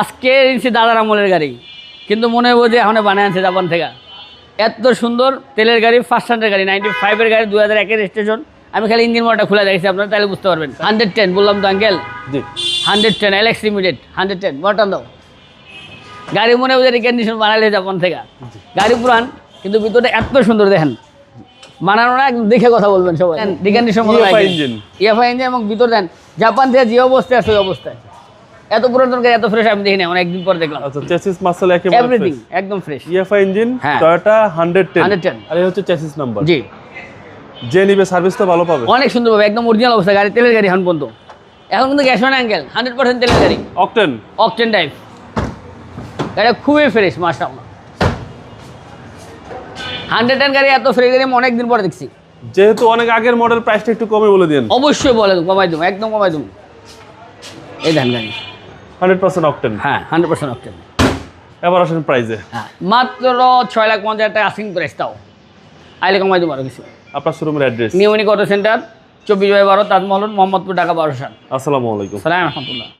আজকে এনেছি দাদার আমলের গাড়ি। কিন্তু মনে হব যে এখন বানিয়ে আনছে জাপান থেকে। এত সুন্দর তেলের গাড়ি ফার্স্ট হান্ড্রেড গাড়ি নাইনটি ফাইভের গাড়ি দু হাজার একের স্টেশন আমি খালি ইঞ্জিন মোটরটা খুলে দেখেছি আপনারা তাহলে বুঝতে পারবেন। হান্ড্রেড টেন বললাম তো uncle hundred ten Alex limited hundred ten button দাও। গাড়ি মনে হবে রিকন্ডিশন বানালে জাপান থেকে। গাড়ি পুরান কিন্তু ভিতরটা এত সুন্দর দেখেন। বানানো না একদম দেখে কথা বলবেন সবাই। Recondition EFI engine। EFI engine এবং ভিতর দেন জাপান থেকে যে অবস্থায় আছে ওই অবস্থায়। এত পুরাতন গাড়ি এত ফ্রেশ আমি দেখিনি অনেক একদিন পর দেখলাম। আচ্ছা চেসিস মাসল একেবারে এভরিথিং একদম ফ্রেশ ইএফআই ইঞ্জিন। টয়োটা 110 110 আর এই হচ্ছে চেসিস নাম্বার জি। যে নিবে সার্ভিস তো ভালো পাবে। অনেক সুন্দর পাবে একদম অরিজিনাল অবস্থা গাড়ি তেলের গাড়ি এখন পর্যন্ত। এখন কিন্তু gas on angle hundred percent তেলের গাড়ি। অকটেন অকটেন টাইপ গাড়িটা খুবই ফ্রেশ হান্ড্রেড টেন গাড়ি এত ফ্রেশ গাড়ি আমি অনেকদিন পরে দেখছি। যেহেতু অনেক আগের মডেল প্রাইসটা একটু কমে বলে দিন অবশ্যই বলে দেবো কমাই দেবো একদম কমাই দেবো। এই ধান গাড়ি। 100% অকটেন। হ্যাঁ হান্ড্রেড পার্সেন্ট অকটেন। এবার আসেন প্রাইজে। হ্যাঁ মাত্র ছয় লাখ পঞ্চাশ টাকা আসিং প্রাইস তাও। আইলে কমাই দেবো আরও কিছু। আপনার শোরুমের অ্যাড্রেস নিয়মিক অটো সেন্টার চব্বিশ বাই বারো তাজমহল মোহাম্মদপুর ঢাকা বারো সাল আসসালামু আলাইকুম। সালাম রহমতুল্লাহ